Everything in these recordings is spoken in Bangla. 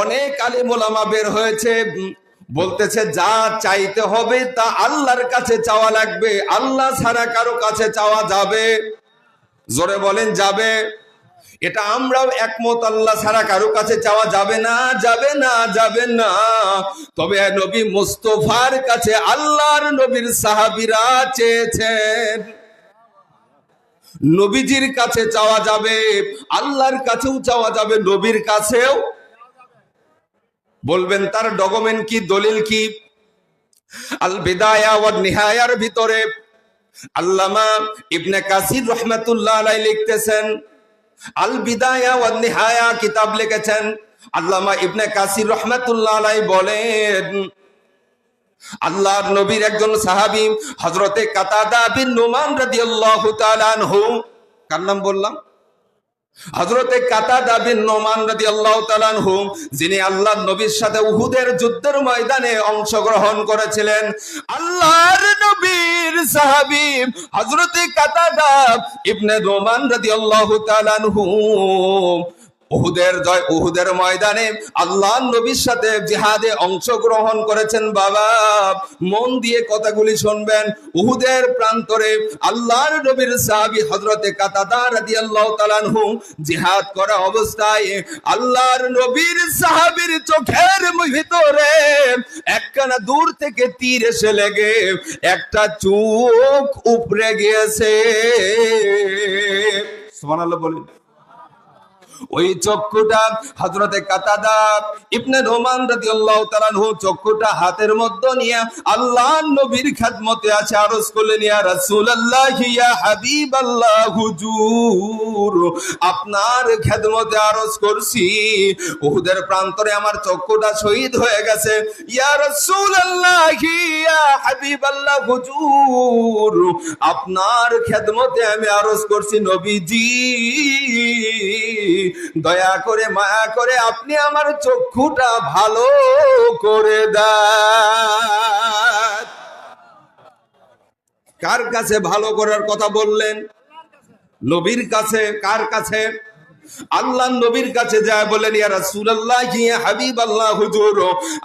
অনেক আলিম ওলামা বের হয়েছে বলতেছে, যা চাইতে হবে তা আল্লাহর কাছে চাওয়া লাগবে। আল্লাহ ছাড়া কারও কাছে চাওয়া যাবে। জোরে বলেন, যাবে। এটা আমরাও একমত, আল্লাহ ছাড়া কারও কাছে চাওয়া যাবে না যাবে না যাবে না। তবে নবী মুস্তফার কাছে আল্লাহর নবীর সাহাবিরা চেয়েছেন, নবীজির কাছে চাওয়া যাবে, আল্লাহর কাছেও চাওয়া যাবে, নবীর কাছেও বলবেন, তার ডকুমেন্ট কি, দলিল কি? আল বিদায়া ওয়ান নিহায়ার ভিতরে আল্লামা ইবনে কাসির রহমাতুল্লাহ আলাই লিখতেছেন, আল বিদায়া ওয়ান নিহায়া কিতাব লিখেছেন, আল্লামা ইবনে কাসির রহমাতুল্লাহ আলাই বলেন, আল্লাহর নবীর একজন সাহাবী হযরতে কাতাদা বিন নুমান রাদিয়াল্লাহু তাআলা আনহু। কার নাম বললাম? হযরতে কাতাদা বিন নোমান রাদিয়াল্লাহু আল্লাহ আনহু, যিনি আল্লাহ নবীর সাথে উহুদের যুদ্ধের ময়দানে অংশগ্রহণ করেছিলেন। আল্লাহর নবীর সাহাবি হজরতে কাতাদা ইবনে নোমান রাদিয়াল্লাহু আল্লাহ আনহু। উহুদের জয়, উহুদের ময়দানে আল্লাহ নবীর সাথে জিহাদে অংশগ্রহণ করেছেন, বাবা। মন দিয়ে কথাগুলি শুনবেন। উহুদের প্রান্তরে আল্লাহর নবীর সাহাবী হযরতে কাতাদা রাদিয়াল্লাহু তাআলা আনহু জিহাদ করা অবস্থায় আল্লাহর নবীর সাহাবীর চোখের ভিতরে একখানা দূর থেকে তীর এসে লেগে একটা চোখ উপরে গিয়েছে। সুবহানাল্লাহ বলেন। ওই চক্ষুটা হযরতে কাতাদা ইবনে রোমান রাদিয়াল্লাহু তাআলা চক্ষুটা হাতের মধ্যে নিয়ে আল্লাহর নবীর খেদমতে আছে, আরজ করলেন, ইয়া রাসূলুল্লাহ, ইয়া হাবিবাল্লাহ হুজুর আপনার খেদমতে আরজ করছি। উহুদের প্রান্তরে আমার চক্ষুটা শহীদ হয়ে গেছে। ইয়া রাসূলুল্লাহ, ইয়া হাবিবাল্লাহ হুজুর আপনার খেদমতে আমি আরজ করছি নবীজি। দয়া করে, মায়া করে আপনি আমার চক্ষুটা ভালো করে দেন। কার কাছে ভালো করার কথা বললেন? নবীর কাছে, কার কাছে? আল্লাহ নবীর কাছে যায় বলেন, ইয়া রাসূলুল্লাহ ইয়া হাবিবাল্লাহ, হুজুর,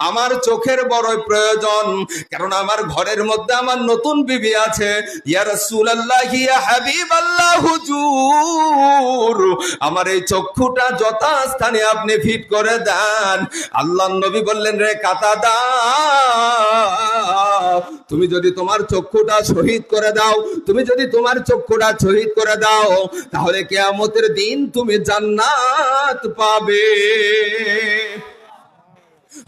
আমার চোখের বড় প্রয়োজন। কারণ আমার ঘরের মধ্যে আমার নতুন বিবি আছে। ইয়া রাসূলুল্লাহ ইয়া হাবিবাল্লাহ, হুজুর, আমার এই চক্ষুটা যথাস্থানে আপনি ফিট করে দেন। আল্লাহ নবী বললেন, রে কাতাদা, তুমি যদি তোমার চক্ষুটা শহীদ করে দাও, তুমি যদি তোমার চক্ষুটা শহীদ করে দাও, তাহলে কেয়ামতের দিন তুমি জান্নাত পাবে।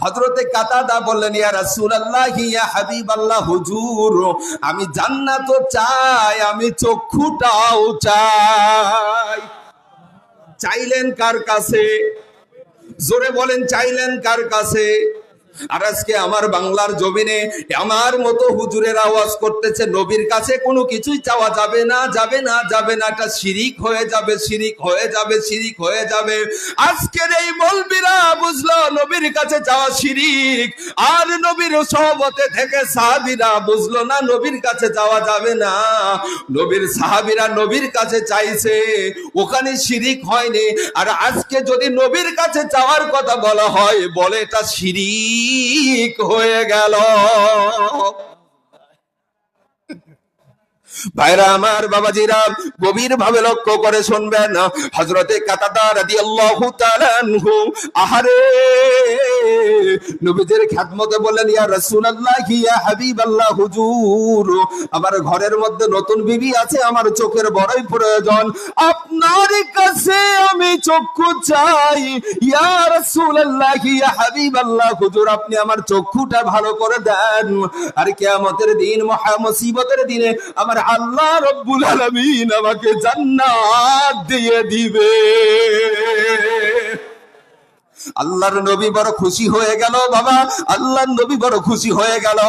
হজরতে কাতাদা বললেন, ইয়া রাসূলুল্লাহ, ইয়া হাবিবাল্লাহ, হুজুর, আমি জান্নাতও চাই, আমি চক্ষুটাও চাই। চাইলেন কার কাছে? জোরে বলেন, চাইলেন কার কাছে? আর আজকে আমার বাংলার জমিনে আমার মতো হুজুরের আওয়াজ করতেছে, নবীর কাছে কোনো কিছুই চাওয়া যাবে না যাবে না যাবে না। এটা শিরিক হয়ে যাবে, শিরিক হয়ে যাবে, শিরিক হয়ে যাবে। আজকের এই মলবিরা বুঝলো, নবীর কাছে চাওয়া শিরিক। আর নবীর সহবতে থেকে সাহাবিরা বুঝলো না, নবীর কাছে যাওয়া যাবে না। নবীর সাহাবিরা নবীর কাছে চাইছে, ওখানে শিরিক হয়নি। আর আজকে যদি নবীর কাছে চাওয়ার কথা বলা হয়, বলে এটা শিরিক। হয়ে গেল। ভাইরা আমার বাবাজিরা গভীর ভাবে লক্ষ্য করে শুনবেন হজরতে কাতাদা রাদিয়াল্লাহু তাআলা আহারে নবীদের খ্যাতমতে বললেন, ইয়া রাসূলুল্লাহ, ইয়া হাবিবাল্লাহ, হুজুর, আমার ঘরের মধ্যে নতুন বিবি আছে, আমার চোখের বড়ই প্রয়োজন আপনার কাছে আমি চক্ষু চাই। ইয়া রাসূলুল্লাহ, ইয়া হাবিবাল্লাহ, হুজুর, আপনি আমার চক্ষুটা ভালো করে দেন। আর কিয়ামতের দিন, মহা মুসিবতের দিনে আমার আল্লাহ রব্বুল আলামিন আমাকে জান্নাত দিয়ে দিবে। আল্লাহর নবী বড় খুশি হয়ে গেল, বাবা। আল্লাহর নবী বড় খুশি হয়ে গেল।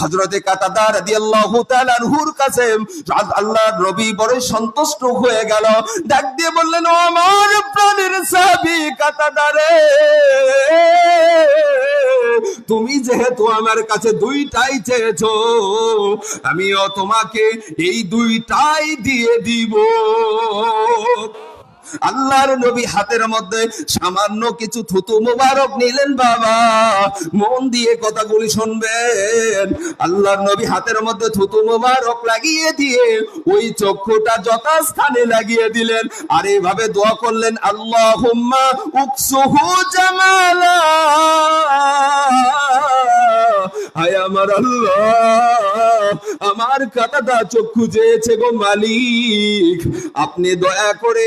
হযরতে কাতাদা রাদিয়াল্লাহু তাআলা আনহুর কাছে আল্লাহর নবী বড় সন্তুষ্ট হয়ে গেল। ডাক দিয়ে বললেন, ও আমার প্রাণের সাহাবী কাতাদা রে, তুমি যেহেতু আমার কাছে দুইটাই চেয়েছো, আমিও তোমাকে এই দুইটাই দিয়ে দিব। আল্লাহর নবী হাতের মধ্যে সামান্য কিছু থুতু মোবারক নিলেন বাবা। মন দিয়ে কথাগুলি শুনবেন। আল্লাহর নবী হাতের মধ্যে থুতু মোবারক লাগিয়ে দিয়ে ওই চক্ষুটা যথাস্থানে লাগিয়ে দিলেন। আর এভাবে দোয়া করলেন আল্লাহ উকসুহু জামালা। হায় আমার আল্লাহ, আমার কাটাটা চক্ষু চেয়েছে গো মালিক। আপনি দয়া করে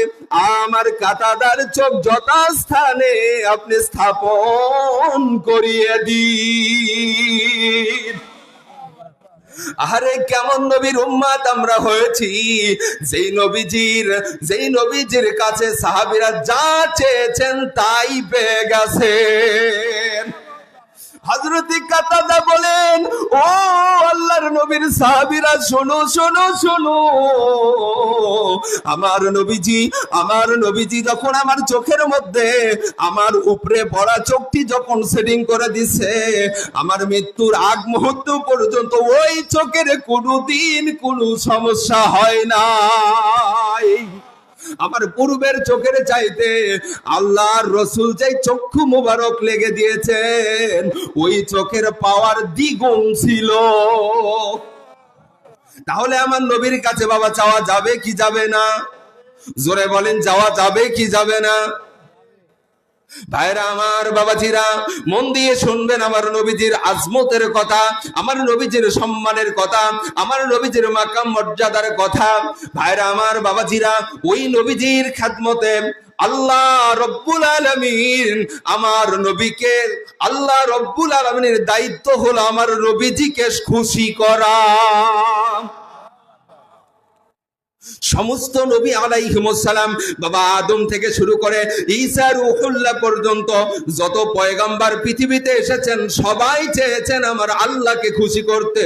আমার কাটাদার চোখ যথাস্থানে আপনি স্থাপন করিয়ে দিন। আরে কেমন নবীর উম্মাদ আমরা হয়েছি। যেই নবীজির যেই নবীজির কাছে সাহাবীরা যা চেয়েছেন তাই পেয়ে গেছেন হজরতি কাতাদা বলেন, ও আল্লাহর নবীর সাহাবীরা, শোনো শোনো শোনো। আমার নবীজি আমার নবীজি যখন আমার চোখের মধ্যে, আমার উপরে পড়া চোখটি যখন সেটিং করে দিছে, আমার মৃত্যুর আগ মুহূর্ত পর্যন্ত ওই চোখের কোনোদিন কোনো সমস্যা হয় না আমার পূর্বের চোখের চাইতে আল্লাহর রসুল যে চক্ষু মুবারক লেগে দিয়েছেন, ওই চোখের পাওয়ার দ্বিগুণ ছিল। তাহলে আমার নবীর কাছে বাবা চাওয়া যাবে কি যাবে না? জোরে বলেন, যাওয়া যাবে কি যাবে না? ভাইরা আমার বাবাজিরা, মন দিয়ে শুনবেন আমার নবীজির আজমতের কথা, আমার নবীজির সম্মানের কথা, আমার নবীজির মাকাম মর্যাদার কথা। ভাইরা আমার বাবাজিরা, ওই নবীজির খাদমতে আল্লাহ রব্বুল আলমিন আমার নবীকে, আল্লাহ রব্বুল আলমিনের দায়িত্ব হলো আমার নবীজিকে খুশি করা। সমস্ত নবী আলাইহিমুসালাম বাবা আদম থেকে শুরু করে ঈসা রুহুল্লাহ পর্যন্ত যত পয়গাম্বার পৃথিবীতে এসেছেন, সবাই চেয়েছেন আমার আল্লাহকে খুশি করতে।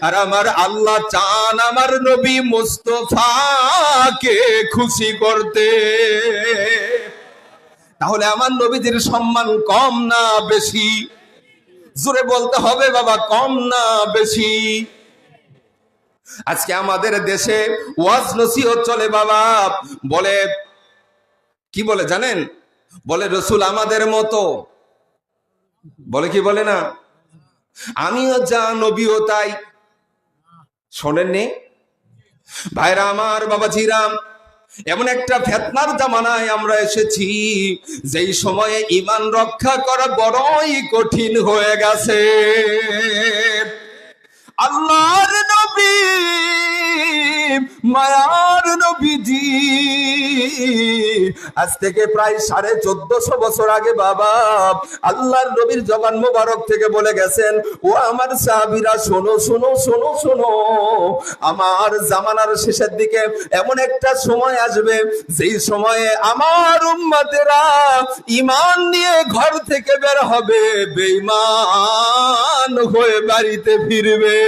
আর আমার আল্লাহ চান আমার নবী মুস্তফাকে খুশি করতে। তাহলে আমার নবীদের সম্মান কম না বেশি? জোরে বলতে হবে বাবা, কম না বেশি। আজকে আমাদের দেশে ওয়াজ নসিহত চলে বাবা। বলে, কি বলে জানেন? বলে, রসুল আমাদের মতো। বলে কি বলে না? আমিও যা, নবীও তাই। শোনেননি? ভাইরা আমার বাবা জিরাম এমন একটা ফেতনার জামানায় আমরা এসেছি, যেই সময়ে ইমান রক্ষা করা বড়ই কঠিন হয়ে গেছে। আল্লাহর নবী মায়ার নবীজি। আজ থেকে প্রায় সাড়ে চোদ্দশো বছর আগে বাবা আল্লাহর নবীর জবান মোবারক থেকে বলে গেছেন, ও আমার সাহাবিরা, শোনো শোনো শোনো শোনো। আমার জামানার শেষের দিকে এমন একটা সময় আসবে, যেই সময়ে আমার উম্মাতেরা ইমান নিয়ে ঘর থেকে বের হবে, বেঈমান হয়ে বাড়িতে ফিরবে।